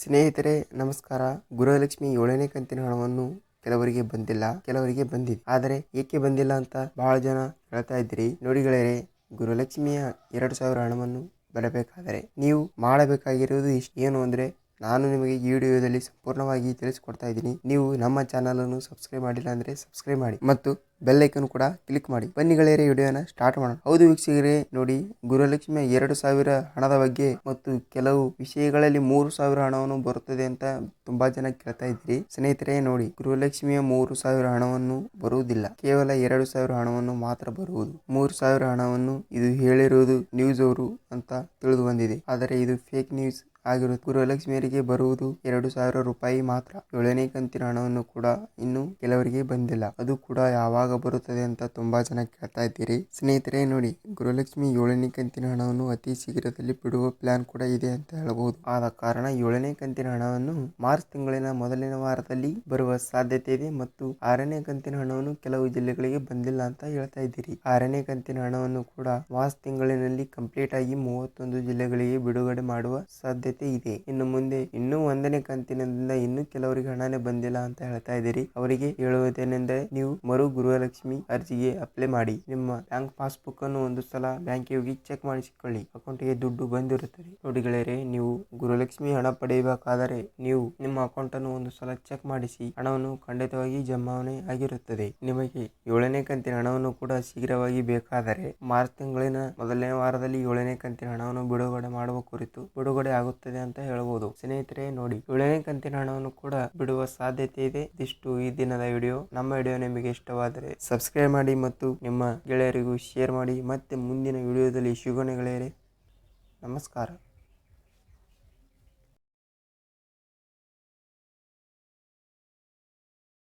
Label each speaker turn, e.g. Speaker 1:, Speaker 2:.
Speaker 1: ಸ್ನೇಹಿತರೆ, ನಮಸ್ಕಾರ. ಗೃಹಲಕ್ಷ್ಮಿ ಏಳನೇ ಕಂತಿನ ಹಣವನ್ನು ಕೆಲವರಿಗೆ ಬಂದಿಲ್ಲ, ಕೆಲವರಿಗೆ ಬಂದಿದೆ. ಆದರೆ ಏಕೆ ಬಂದಿಲ್ಲ ಅಂತ ಬಹಳ ಜನ ಹೇಳ್ತಾ ಇದ್ದೀರಿ. ನೋಡಿಗಳೇ ಗೃಹಲಕ್ಷ್ಮಿಯ ಎರಡು ಸಾವಿರ ಹಣವನ್ನು ಬರಬೇಕಾದರೆ ನೀವು ಮಾಡಬೇಕಾಗಿರುವುದು ಇಷ್ಟು ಏನು ಅಂದರೆ ನಾನು ನಿಮಗೆ ಈ ವಿಡಿಯೋದಲ್ಲಿ ಸಂಪೂರ್ಣವಾಗಿ ತಿಳಿಸಿಕೊಡ್ತಾ ಇದ್ದೀನಿ. ನೀವು ನಮ್ಮ ಚಾನಲ್ ಅನ್ನು ಸಬ್ಸ್ಕ್ರೈಬ್ ಮಾಡಿಲ್ಲ ಅಂದ್ರೆ ಸಬ್ಸ್ಕ್ರೈಬ್ ಮಾಡಿ ಮತ್ತು ಬೆಲ್ಲೈಕನ್ ಕೂಡ ಕ್ಲಿಕ್ ಮಾಡಿ. ಬನ್ನಿ ಗೆಳೆಯರೆ, ವಿಡಿಯೋನ ಸ್ಟಾರ್ಟ್ ಮಾಡೋಣ. ಹೌದು ವೀಕ್ಷಕರೇ, ನೋಡಿ ಗುರುಲಕ್ಷ್ಮಿಯ ಎರಡು ಸಾವಿರ ಹಣದ ಬಗ್ಗೆ ಮತ್ತು ಕೆಲವು ವಿಷಯಗಳಲ್ಲಿ ಮೂರು ಸಾವಿರ ಹಣವನ್ನು ಬರುತ್ತದೆ ಅಂತ ತುಂಬಾ ಜನ ಕೇಳ್ತಾ ಇದ್ರಿ ಸ್ನೇಹಿತರೆ, ನೋಡಿ ಗೃಹಲಕ್ಷ್ಮಿಯ ಮೂರು ಸಾವಿರ ಹಣವನ್ನು ಬರುವುದಿಲ್ಲ. ಕೇವಲ ಎರಡು ಸಾವಿರ ಹಣವನ್ನು ಮಾತ್ರ ಬರುವುದು. ಮೂರು ಸಾವಿರ ಹಣವನ್ನು ಇದು ಹೇಳಿರುವುದು ನ್ಯೂಸ್ ಅವರು ಅಂತ ತಿಳಿದು ಬಂದಿದೆ. ಆದರೆ ಇದು ಫೇಕ್ ನ್ಯೂಸ್ ಆಗಿರುತ್ತೆ ಗೃಹಲಕ್ಷ್ಮಿಯರಿಗೆ ಬರುವುದು ಎರಡು ಸಾವಿರ ರೂಪಾಯಿ ಮಾತ್ರ. ಏಳನೇ ಕಂತಿನ ಹಣವನ್ನು ಕೂಡ ಇನ್ನು ಕೆಲವರಿಗೆ ಬಂದಿಲ್ಲ. ಅದು ಕೂಡ ಯಾವಾಗ ಬರುತ್ತದೆ ಅಂತ ತುಂಬಾ ಜನ ಕೇಳ್ತಾ ಇದ್ದೀರಿ. ಸ್ನೇಹಿತರೆ, ನೋಡಿ, ಗೃಹಲಕ್ಷ್ಮಿ ಏಳನೇ ಕಂತಿನ ಹಣವನ್ನು ಅತಿ ಶೀಘ್ರದಲ್ಲಿ ಬಿಡುವ ಪ್ಲಾನ್ ಕೂಡ ಇದೆ ಅಂತ ಹೇಳಬಹುದು. ಆದ ಕಾರಣ ಏಳನೇ ಕಂತಿನ ಹಣವನ್ನು ಮಾರ್ಚ್ ತಿಂಗಳಿನ ಮೊದಲನೇ ವಾರದಲ್ಲಿ ಬರುವ ಸಾಧ್ಯತೆ ಇದೆ ಮತ್ತು ಆರನೇ ಕಂತಿನ ಹಣವನ್ನು ಕೆಲವು ಜಿಲ್ಲೆಗಳಿಗೆ ಬಂದಿಲ್ಲ ಅಂತ ಹೇಳ್ತಾ ಇದ್ದೀರಿ. ಆರನೇ ಕಂತಿನ ಹಣವನ್ನು ಕೂಡ ಮಾರ್ಚ್ ತಿಂಗಳಿನಲ್ಲಿ ಕಂಪ್ಲೀಟ್ ಆಗಿ ಮೂವತ್ತೊಂದು ಜಿಲ್ಲೆಗಳಿಗೆ ಬಿಡುಗಡೆ ಮಾಡುವ ಸಾಧ್ಯತೆ ಇದೆ. ಇನ್ನು ಮುಂದೆ ಇನ್ನೂ ಒಂದನೇ ಕಂತಿನಿಂದ ಇನ್ನೂ ಕೆಲವರಿಗೆ ಹಣನೇ ಬಂದಿಲ್ಲ ಅಂತ ಹೇಳ್ತಾ ಇದ್ದೀರಿ. ಅವರಿಗೆ ಹೇಳುವುದೇನೆಂದರೆ ನೀವು ಮರು ಗೃಹಲಕ್ಷ್ಮಿ ಅರ್ಜಿಗೆ ಅಪ್ಲೈ ಮಾಡಿ. ನಿಮ್ಮ ಬ್ಯಾಂಕ್ ಪಾಸ್ಬುಕ್ ಅನ್ನು ಒಂದು ಸಲ ಬ್ಯಾಂಕಿಗೆ ಹೋಗಿ ಚೆಕ್ ಮಾಡಿಸಿಕೊಳ್ಳಿ. ಅಕೌಂಟ್ಗೆ ದುಡ್ಡು ಬಂದಿರುತ್ತದೆ. ನೋಡಿ ಗೆಳೆಯರೆ, ನೀವು ಗೃಹಲಕ್ಷ್ಮಿ ಹಣ ಪಡೆಯಬೇಕಾದರೆ ನೀವು ನಿಮ್ಮ ಅಕೌಂಟ್ ಅನ್ನು ಒಂದು ಸಲ ಚೆಕ್ ಮಾಡಿಸಿ. ಹಣವನ್ನು ಖಂಡಿತವಾಗಿ ಜಮಾವಣೆ ಆಗಿರುತ್ತದೆ. ನಿಮಗೆ ಏಳನೇ ಕಂತಿನ ಹಣವನ್ನು ಕೂಡ ಶೀಘ್ರವಾಗಿ ಬೇಕಾದರೆ ಮಾರ್ಚ್ ತಿಂಗಳಿನ ಮೊದಲನೇ ವಾರದಲ್ಲಿ ಏಳನೇ ಕಂತಿನ ಹಣವನ್ನು ಬಿಡುಗಡೆ ಮಾಡುವ ಕುರಿತು ಬಿಡುಗಡೆ ಆಗುತ್ತದೆ. ಅಂತ ಹೇಳಬಹುದು ಸ್ನೇಹಿತರೆ, ನೋಡಿ, ಏಳನೇ ಕಂತಿನ ಹಣವನ್ನು ಕೂಡ ಬಿಡುವ ಸಾಧ್ಯತೆ ಇದೆ. ಇದಿಷ್ಟು ಈ ದಿನದ ವಿಡಿಯೋ. ನಮ್ಮ ವಿಡಿಯೋ ನಿಮಗೆ ಇಷ್ಟವಾದರೆ ಸಬ್ಸ್ಕ್ರೈಬ್ ಮಾಡಿ ಮತ್ತು ನಿಮ್ಮ ಗೆಳೆಯರಿಗೂ ಶೇರ್ ಮಾಡಿ. ಮತ್ತೆ ಮುಂದಿನ ವಿಡಿಯೋದಲ್ಲಿ ಗೆಳೆಯರೆ ನಮಸ್ಕಾರ.